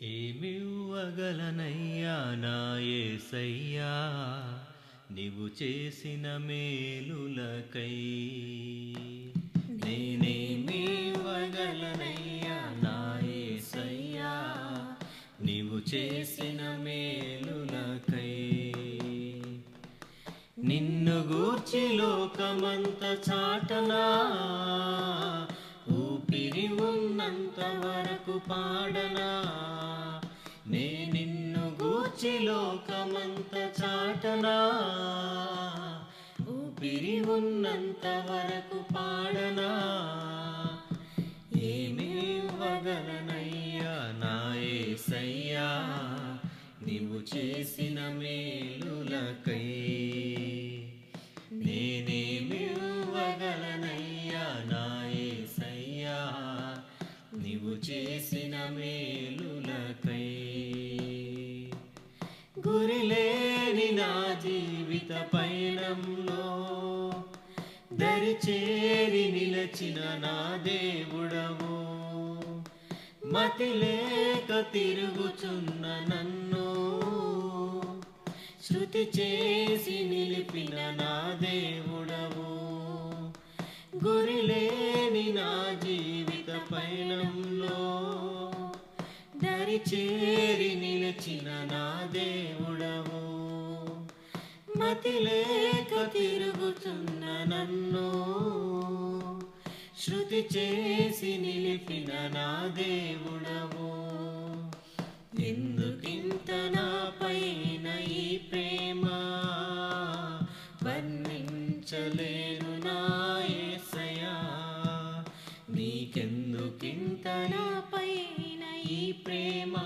ఏమివ్వగలనయ్యా నా యేసయ్యా నీవు చేసిన మేలులకై నేనేమివ్వగలనయ్యా నా యేసయ్యా నీవు చేసిన మేలులకై నిన్ను గూర్చి లోకమంత చాటనా? ఊపిరి ఉన్నంత వరకు పాడనా? వచ్చి లోకమంత చాటనా? ఊపిరి ఉన్నంత వరకు పాడనా? ఏమివ్వగలనయ్యా నా యేసయ్యా నీవు చేసిన మేలులకై నేనేమివ్వగలనయ్యా నా యేసయ్యా నీవు చేసిన మేలులకై గురిలేని నా జీవిత పయనంలో దరి చేరి నిలచిన నా దేవుడవు. మతి లేక తిరుగుచున్న నన్ను శృతి చేసి నిలిపిన నా దేవుడవు. గురిలేని నా జీవిత పయనంలో దరి చేరి నిలిచిన నా దేవుడవు. మతి లేక తిరుగుతున్న నన్ను శృతి చేసి నిలిపిన నా దేవుడవు. ఎందుకింత నా పైన ఈ ప్రేమ? వర్ణించలేను నా యేసయ్యా నీకెందుకింత నా ప్రేమా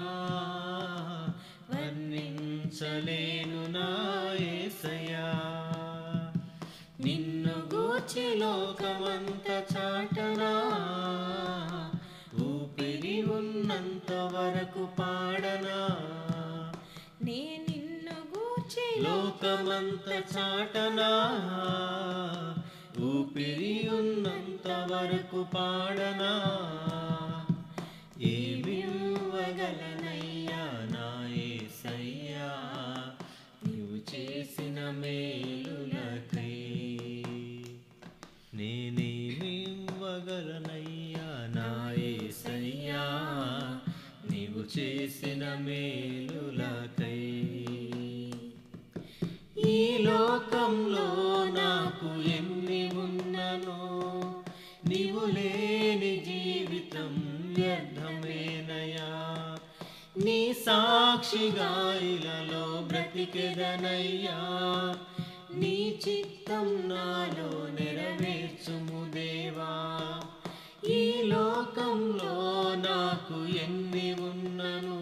వర్ణించలేను నా నిన్ను గూర్చి లోకమంత చాటనా ఊపిరి ఉన్నంత వరకు పాడనా. నే నిన్ను గూర్చి లోకమంత చాటనా ఊపిరి ఉన్నంత వరకు పాడనా. ఏమి ఇవ్వగలనయ్యా నా యేసయ్యా నీవు చేసిన మేలులకై నేనేమి ఇవ్వగలనయ్యా నా సయ్యా. నీవు చేసిన మేలులకై ఈ లోకంలో నాకు ఎన్ని నీ సాక్షిగా ఇలలో బ్రతికెదనయ్యా. నీ చిత్తం నాలో నెరవేర్చుము దేవా. ఈ లోకంలో నాకు ఎన్ని ఉన్నను?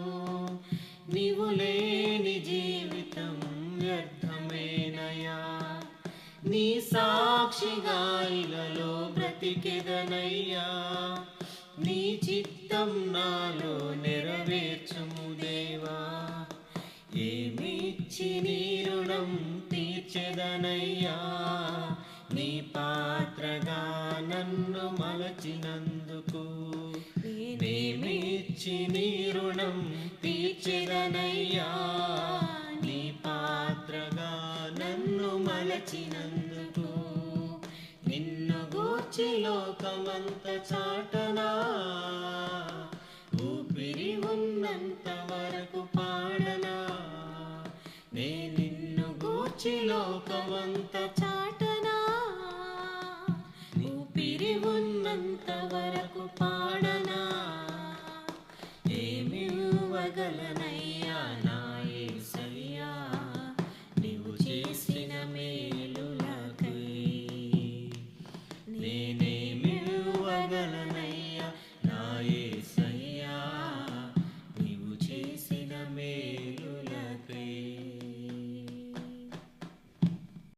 నీవు లేని జీవితం వ్యర్థమేనయా నీ సాక్షిగా ఇలలో బ్రతికెదనయ్యా. నీ చిత్తం నాలో నెరవేర్చుము దేవా. ఏమిచ్చి నీ రుణం తీర్చెదనయ్యా. నీ పాత్రగా నన్ను మలచినందుకు. నేమిచ్చి నీ రుణం తీర్చెదనయ్యా. నీ పాత్రగా నన్ను మలచినందుకు. వచ్చి లోకమంత చాటనా? ఊపిరి ఉన్నంత వరకు పాడనా? నే నిన్ను గూర్చి లోకమంత చాటనా? ఊపిరి ఉన్నంత వరకు పాడనా? ఏమివ్వగలనా